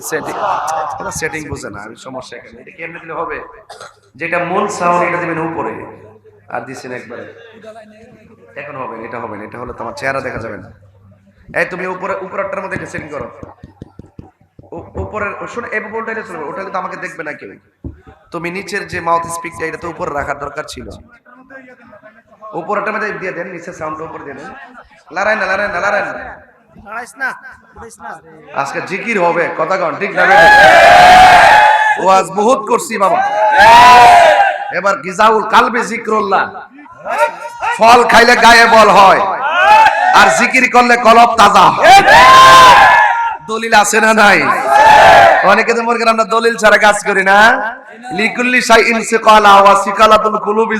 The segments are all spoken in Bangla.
সাউন্ড চেহারা দেখা যাবে না। তুমি উপরে সেটিং করো। উপরের শোনো চলবে, ওটা আমাকে দেখবে না কেউ। তুমি নিচের যে মাউথ স্পিকটা এটা তো উপরে রাখার দরকার ছিল। উপরেরটার মধ্যে দিয়ে দেন, নিচের সাউন্ডটা উপরে দিয়ে দেন। লড়াই না লড়াই না লড়াই না। আজকে জিকির হবে, কথা কন, ঠিক না ও আজ বহুত করছি বাবা। এবার গিজাউল কালবে জিক্রুল্লাহ। ফল খাইলে গায়ে বল হয়, আর জিকির করলে কলব তাজা হয়। দলিল আছে না নাই? অনেকে তো মনে আমরা দলিল ছাড়া কাজ করি না। লিকুল্লি ইনসিকালা ওয়া সিকালাতুল কুলুবি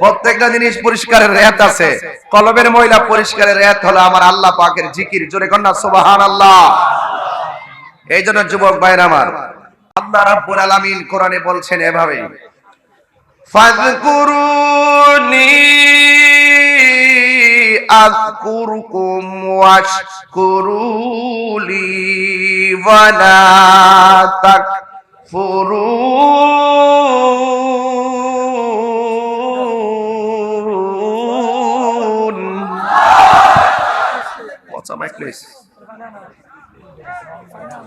প্রত্যেকটা জিনিস পরিষ্কারের রেত আছে। কলবের ময়লা পরিষ্কারের রেত হলো আমার আল্লাহ পাকের জিকির। জোরে কন্যা, সুবহানাল্লাহ। এই জন্য যুবক ভাইরা আমার, আল্লাহ রাব্বুল আলামিন কোরআনে বলছেন এভাবে ফাযকুরুনি তাকফুরুন What's up, my place?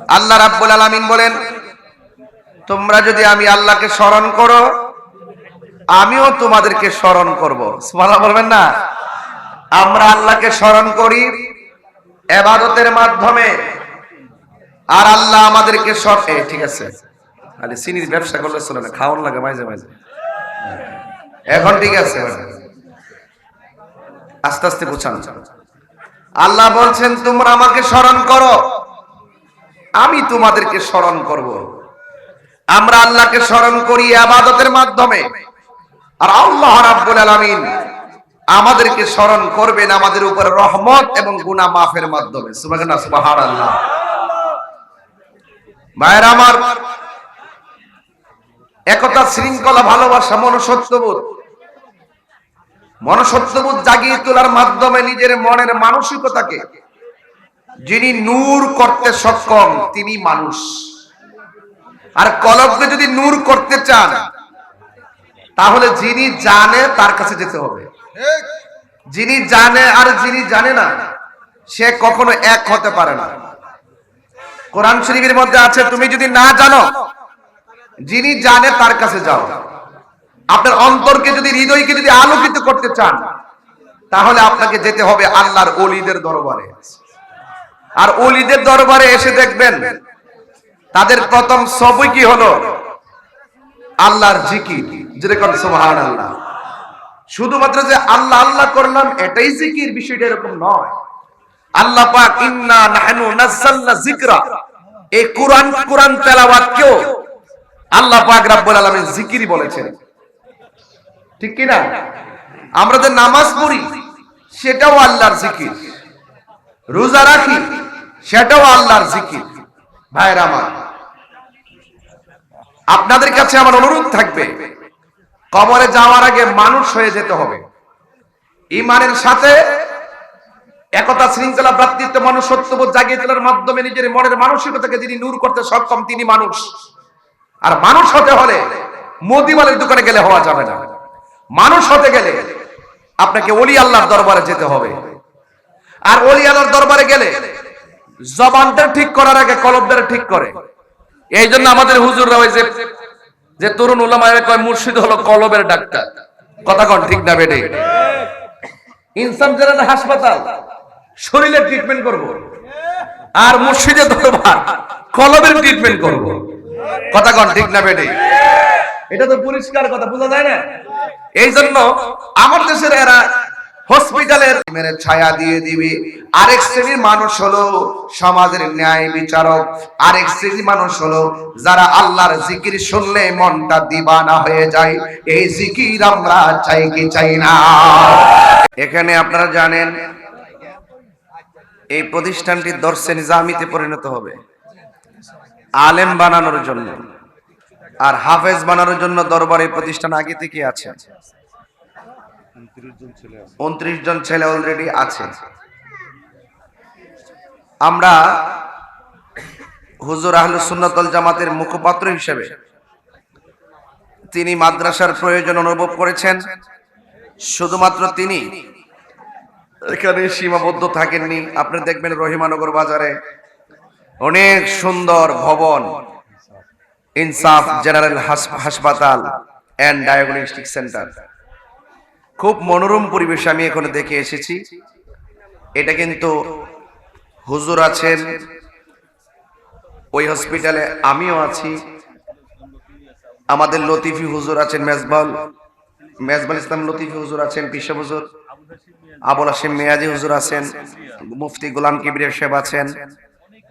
আল্লাহ রাব্বুল আলামিন বলেন তোমরা যদি আমি আল্লাহকে স্মরণ করো আমিও তোমাদেরকে স্মরণ করব। বলবেন না? আমরা আল্লাহকে স্মরণ করি এবাদতের মাধ্যমে। আর আল্লাহ আমাদেরকে এই, ঠিক আছে। খালি চিনির ব্যবসা করলে চলে না খাওয়ান লাগে মাঝে মাঝে। এখন ঠিক আছে আস্তে আস্তে বুঝান। আল্লাহ বলছেন তোমরা আমাকে স্মরণ করো। আমি তোমাদেরকে স্মরণ করব। আমরা আল্লাহকে স্মরণ করি আবাদতের মাধ্যমে। আর আল্লাহ রাব্বুল আলামিন আমাদেরকে স্মরণ করবেন আমাদের উপর রহমত এবং গুনাহ মাফের মাধ্যমে। ভাইয়ের আমার, একতা, শৃঙ্খলা, ভালোবাসা, মনুষ্যত্ববোধ। মনুষ্যত্ববোধ জাগিয়ে তোলার মাধ্যমে নিজের মনের মানসিকতাকে যিনি নূর করতে সক্ষম, তিনি মানুষ। আর কলবকে যদি নূর করতে চান, তাহলে যিনি জানে তার কাছে যেতে হবে। যিনি জানে আর যিনি জানে না, সে কখনো এক হতে পারে না। কোরআন শরীফের মধ্যে আছে, তুমি যদি না জানো, যিনি জানে তার কাছে যাও। আপনার অন্তরকে যদি, হৃদয়কে যদি আলোকিত করতে চান, তাহলে আপনাকে যেতে হবে আল্লাহর অলিদের দরবারে। আর অলিদের দরবারে এসে দেখবেন, তাদের প্রথম সবই কি হলো? আল্লাহর জিকির। যেরকম সুবহান আল্লাহ শুধুমাত্র যে আল্লাহ আল্লাহ করলাম, এটাই জিকির, বিষয়টা এরকম নয়। আল্লাহ পাক ইন্না নাহনু নাযালনা যিকরা এই কোরআন কোরআন তেলাওয়াত কেও আল্লাহ পাক রব্বুল আলামিন জিকিরই বলেছেন। ঠিক কি না আমরা যে নামাজ পড়ি, সেটাও আল্লাহর জিকির। রোজা রাখি, সেটাও আল্লাহর জিকির। ভাইরা আমার, আপনাদের কাছে আমার অনুরোধ থাকবে কবরে যাওয়ার আগে মানুষ হয়ে যেতে হবে। ইমানের সাথে একতা শৃঙ্খলা, ভ্রাতৃত্ব সত্যবোধ জাগিয়ে তোলার মাধ্যমে নিজের মনের মানসিকতাকে যিনি নূর করতে সক্ষম, তিনি মানুষ। আর মানুষ হতে হলে মোদিমালের দোকানে গেলে হওয়া যাবে না। মানুষ হতে গেলে আপনাকে অলি আল্লাহর দরবারে যেতে হবে। আর অলি আল্লাহর দরবারে গেলে জবানটা ঠিক করার আগে কলবদার ঠিক করে। এই জন্য আমাদের হুজুররা ওই যে যে তরুণ উলামায়ের কয়, মুর্শিদ হলো কলবের ডাক্তার। কথা কন ঠিক না বেটে ইনসান জেনারেল হাসপাতাল, শরীরের ট্রিটমেন্ট করব। আর মুর্শিদের দরবার, কলবের ট্রিটমেন্ট করব। কথা কন ঠিক না বেটে এটা তো পরিষ্কার কথা, বোঝা যায় না? এই জন্য আমার দেশের এরা হসপিটালের মেরে ছায়া দিয়ে দিবে। আরেক শ্রেণির মানুষ হলো সমাজের ন্যায় বিচারক। আরেক শ্রেণির মানুষ হলো যারা আল্লাহর জিকির শুনলে মনটা দিবানা হয়ে যায়। এই জিকির আমরা চাই কি চাই না? এখানে আপনারা জানেন, এই প্রতিষ্ঠানটি দর্শে নিজামিতে পরিণত হবে। আলেম বানানোর জন্য। আর হাফেজ বানানোর জন্য দরবারে প্রতিষ্ঠান আগে থেকে আছে। উনত্রিশ জন ছেলে অলরেডি আছে। আমরা হুজুর আহলুস সুন্নাতল জামাতের মুখপাত্র হিসেবে তিনি মাদ্রাসার প্রয়োজন অনুভব করেছেন। শুধুমাত্র তিনি এখানে সীমাবদ্ধ থাকেননি। আপনি দেখবেন রহিমানগর বাজারে অনেক সুন্দর ভবন, ইনসাফ জেনারেল হাস- হাসপাতাল অ্যান্ড ডায়াগনস্টিক সেন্টার খুব মনোরম পরিবেশ আমি এখানে দেখে এসেছি। এটা কিন্তু হুজুর আছেন, ওই হসপিটালে আমিও আছি। আমাদের লতিফি হুজুর আছেন মেজবাল মেজবাল ইসলাম লতিফি হুজুর আছেন পিসা হুজুর, আবুল হাসিম মেয়াজি হুজুর আছেন, মুফতি গোলাম কিবিরের সাহেব আছেন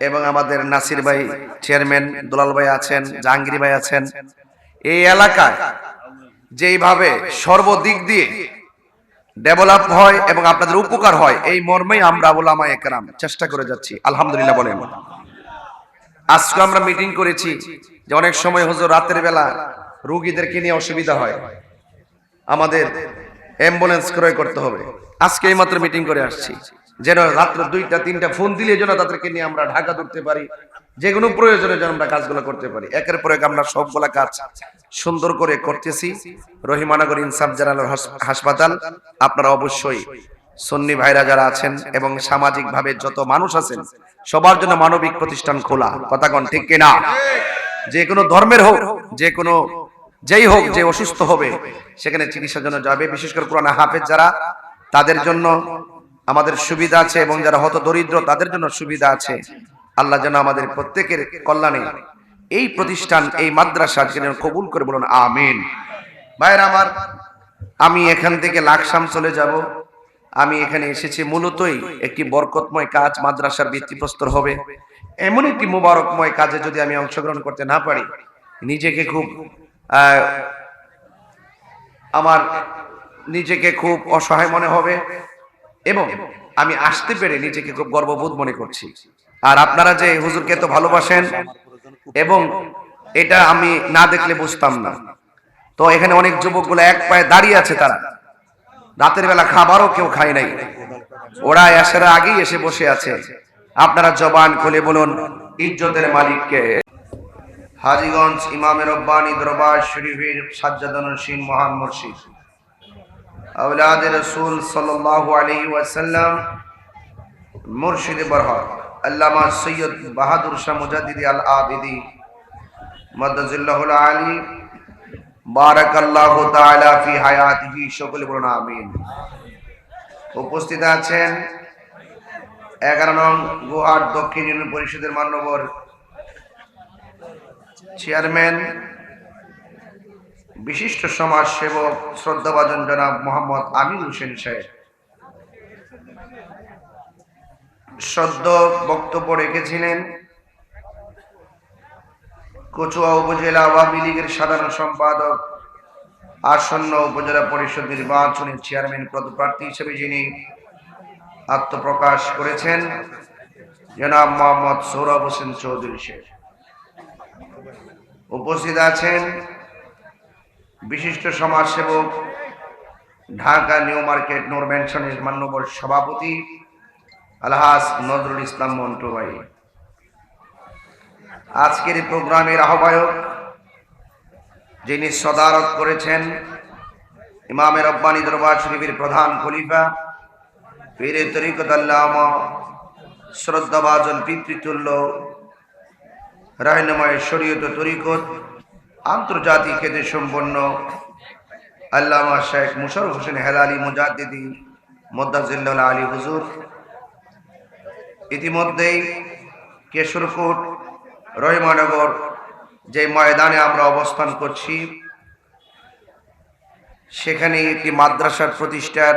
এবং আমাদের নাসির ভাই চেয়ারম্যান দুলাল ভাই আছেন, জাহাঙ্গীর ভাই আছেন। এই এলাকায় যেইভাবে সর্বদিক দিয়ে ডেভেলপ হয় এবং আপনাদের উপকার হয়। এই মর্মেই আমরা ওলামা একরাম চেষ্টা করে যাচ্ছি। আলহামদুলিল্লাহ বলেন। আজকে আমরা মিটিং করেছি যে অনেক সময় হুজুর রাতের বেলা রুগীদেরকে নিয়ে অসুবিধা হয়। আমাদের অ্যাম্বুলেন্স ক্রয় করতে হবে। আজকে এই মাত্র মিটিং করে আসছি। যেন রাত্র দুইটা, তিনটা ফোন দিলে যেন তাদেরকে নিয়ে আমরা ঢাকা ধরতে পারি। যে কোনো প্রয়োজনে যেন আমরা কাজগুলো করতে পারি। একের পর এক আমরা সবগুলা কাজ সুন্দর করে করতেছি। রহিমানগর ইনসাফ জেনারেল হাসপাতাল, আপনারা অবশ্যই সন্নি ভাইরা যারা আছেন এবং সামাজিক ভাবে যত মানুষ আছেন, সবার জন্য মানবিক প্রতিষ্ঠান খোলা। কথা কন ঠিক কিনা? যে কোনো ধর্মের হোক, যে কোনো যেই হোক, যে অসুস্থ হবে, সেখানে চিকিৎসার জন্য যাবে। বিশেষ করে পুরানা হাফেজ যারা, তাদের জন্য আমাদের সুবিধা আছে এবং যারা হত দরিদ্র তাদের জন্য সুবিধা আছে। আল্লাহ যেন আমাদের প্রত্যেকের কল্যাণে এই প্রতিষ্ঠান, এই মাদ্রাসা যেন কবুল করে বলুন, আমিন। ভাইয়ের আমার, আমি এখান থেকে লাকসাম চলে যাব। আমি এখানে এসেছি মূলতই একটি বরকতময় কাজ, মাদ্রাসার ভিত্তিপ্রস্তর হবে। এমন একটি মুবারকময় কাজে যদি আমি অংশগ্রহণ করতে না পারি, নিজেকে খুব আমার নিজেকে খুব অসহায় মনে হবে এবং আমি আসতে পেরে নিজেকে খুব গর্ববোধ মনে করছি। আর আপনারা যে হুজুরকে তো ভালোবাসেন, এবং এটা আমি না দেখলে বুঝতাম না। তো এখানে অনেক যুবকগুলো এক পায়ে দাঁড়িয়ে আছে তারা। রাতের বেলা খাবারও কেউ খায় নাই। ওরা আসার আগেই এসে বসে আছে। আপনারা জবান খুলে বলুন, ইজ্জতের মালিককে হাজিগঞ্জ ইমামের রব্বানি দরবার শরীফের সাজ্জাদানুসীন মহান মুর্শিদ। আউলাদ রসুল সাল্লাল্লাহু আলাইহি ওয়াসাল্লাম মুর্শিদ বরহক আল্লামা সৈয়দ বাহাদুর শাহ মুজাদ্দিদি আল আবিদি মদ্দাজিল্লাহুল আলী, বারাকাল্লাহু তাআলা ফি হায়াতিহি, সকলে বলুন আমিন। উপস্থিত আছেন এগারো নং গুহার দক্ষিণ ইউনিয়ন পরিষদের মান্যবর চেয়ারম্যান, বিশিষ্ট সমাজ সেবক শ্রদ্ধাভাজন জনাব মোহাম্মদ আমির হোসেন সাহেব। সদ্য বক্তব্য রেখেছিলেন কচুয়া উপজেলা আওয়ামী লীগের সাধারণ সম্পাদক আসন্ন উপজেলা পরিষদ নির্বাচনের চেয়ারম্যান পদপ্রার্থী হিসেবে যিনি আত্মপ্রকাশ করেছেন, জনাব মোহাম্মদ সৌরভ হোসেন চৌধুরী শেখ। উপস্থিত আছেন বিশিষ্ট সমাজসেবক, ঢাকা নিউ মার্কেট নোর ম্যানশনের মান্যবর সভাপতি আলহাস নজরুল ইসলাম মন্টু ভাই আজকের প্রোগ্রামের আহ্বায়ক যিনি সদারত করেছেন ইমামের রব্বানি দরবার শরীফের প্রধান খলিফা, পীরে তরিকত আল্লামা শ্রদ্ধাভাজন পিতৃতুল্য, রাহনময় শরীয়ত তরিকত, আন্তর্জাতিক খেতে সম্পন্ন আল্লামা শেখ মুশারফ হোসেন হেলালি মুজাদ্দিদি মোদ্দাজিল্লাহ আলী হুজুর ইতিমধ্যেই কেশরকোট রহিমানগর যে ময়দানে আমরা অবস্থান করছি, সেখানে একটি মাদ্রাসার প্রতিষ্ঠার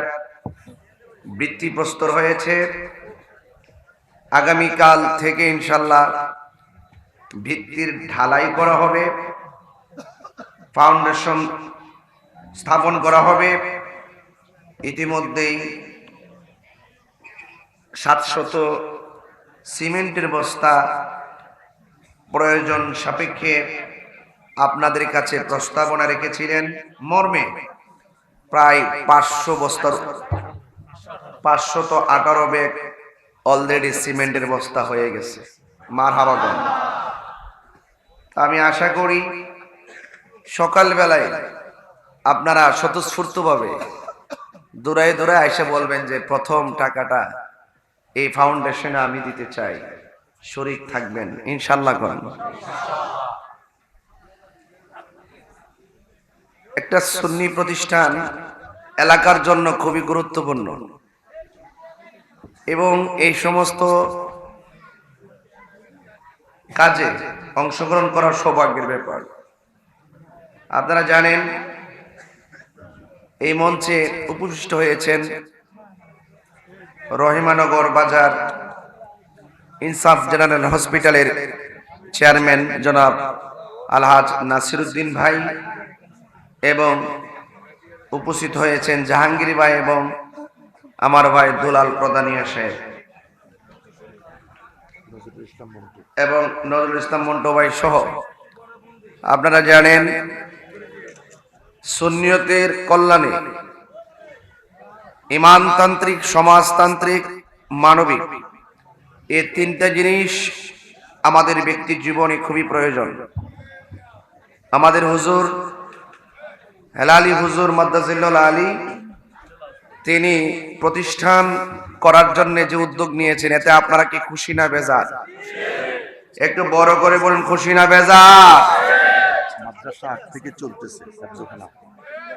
বৃত্তিপ্রস্তর হয়েছে। আগামীকাল থেকে ইনশাল্লাহ ভিত্তির ঢালাই করা হবে, ফাউন্ডেশন স্থাপন করা হবে। ইতিমধ্যেই সাতশত সিমেন্টের বস্তা, প্রয়োজন সাপেক্ষে আপনাদের কাছে প্রস্তাবনা রেখেছিলেন মর্মে। প্রায় পাঁচশো বস্তার তো আঠারো ব্যাগ অলরেডি সিমেন্টের বস্তা হয়ে গেছে। মার হাবাগন আমি আশা করি সকালবেলায় আপনারা স্বতঃস্ফূর্তভাবে দৌড়ায় দৌড়ায় এসে বলবেন যে প্রথম টাকাটা এই ফাউন্ডেশনে আমি দিতে চাই। শরিক থাকবেন ইনশাল্লাহ করেন। একটা সুন্নি প্রতিষ্ঠান এলাকার জন্য খুবই গুরুত্বপূর্ণ। এবং এই সমস্ত কাজে অংশগ্রহণ করার সৌভাগ্যের ব্যাপার। আপনারা জানেন, এই মঞ্চে উপবিষ্ট হয়েছেন রহিমানগর বাজার ইনসাফ জেনারেল হসপিটালের চেয়ারম্যান জনাব আলহাজ নাসিরুদ্দিন ভাই এবং উপস্থিত হয়েছেন জাহাঙ্গীর ভাই এবং আমার ভাই দুলাল প্রধানিয়া সাহেব। এবং নজরুল ইসলাম মন্টু ভাই সহ। আপনারা জানেন, সুন্নিয়তের কল্যাণে ইমানতান্ত্রিক, সমাজতান্ত্রিক, মানবিক। এই তিনটা জিনিস আমাদের ব্যক্তির জীবনে খুবই প্রয়োজন। আমাদের হুজুর হেলালি হুজুর মাদ্দাজিল্লাল আলী, তিনি প্রতিষ্ঠান করার জন্য যে উদ্যোগ নিয়েছেন, এতে আপনারা কি খুশি না বেজার? একটু বড় করে বলুন, খুশি না বেজার? মাদ্রাসা থেকে চলতেছে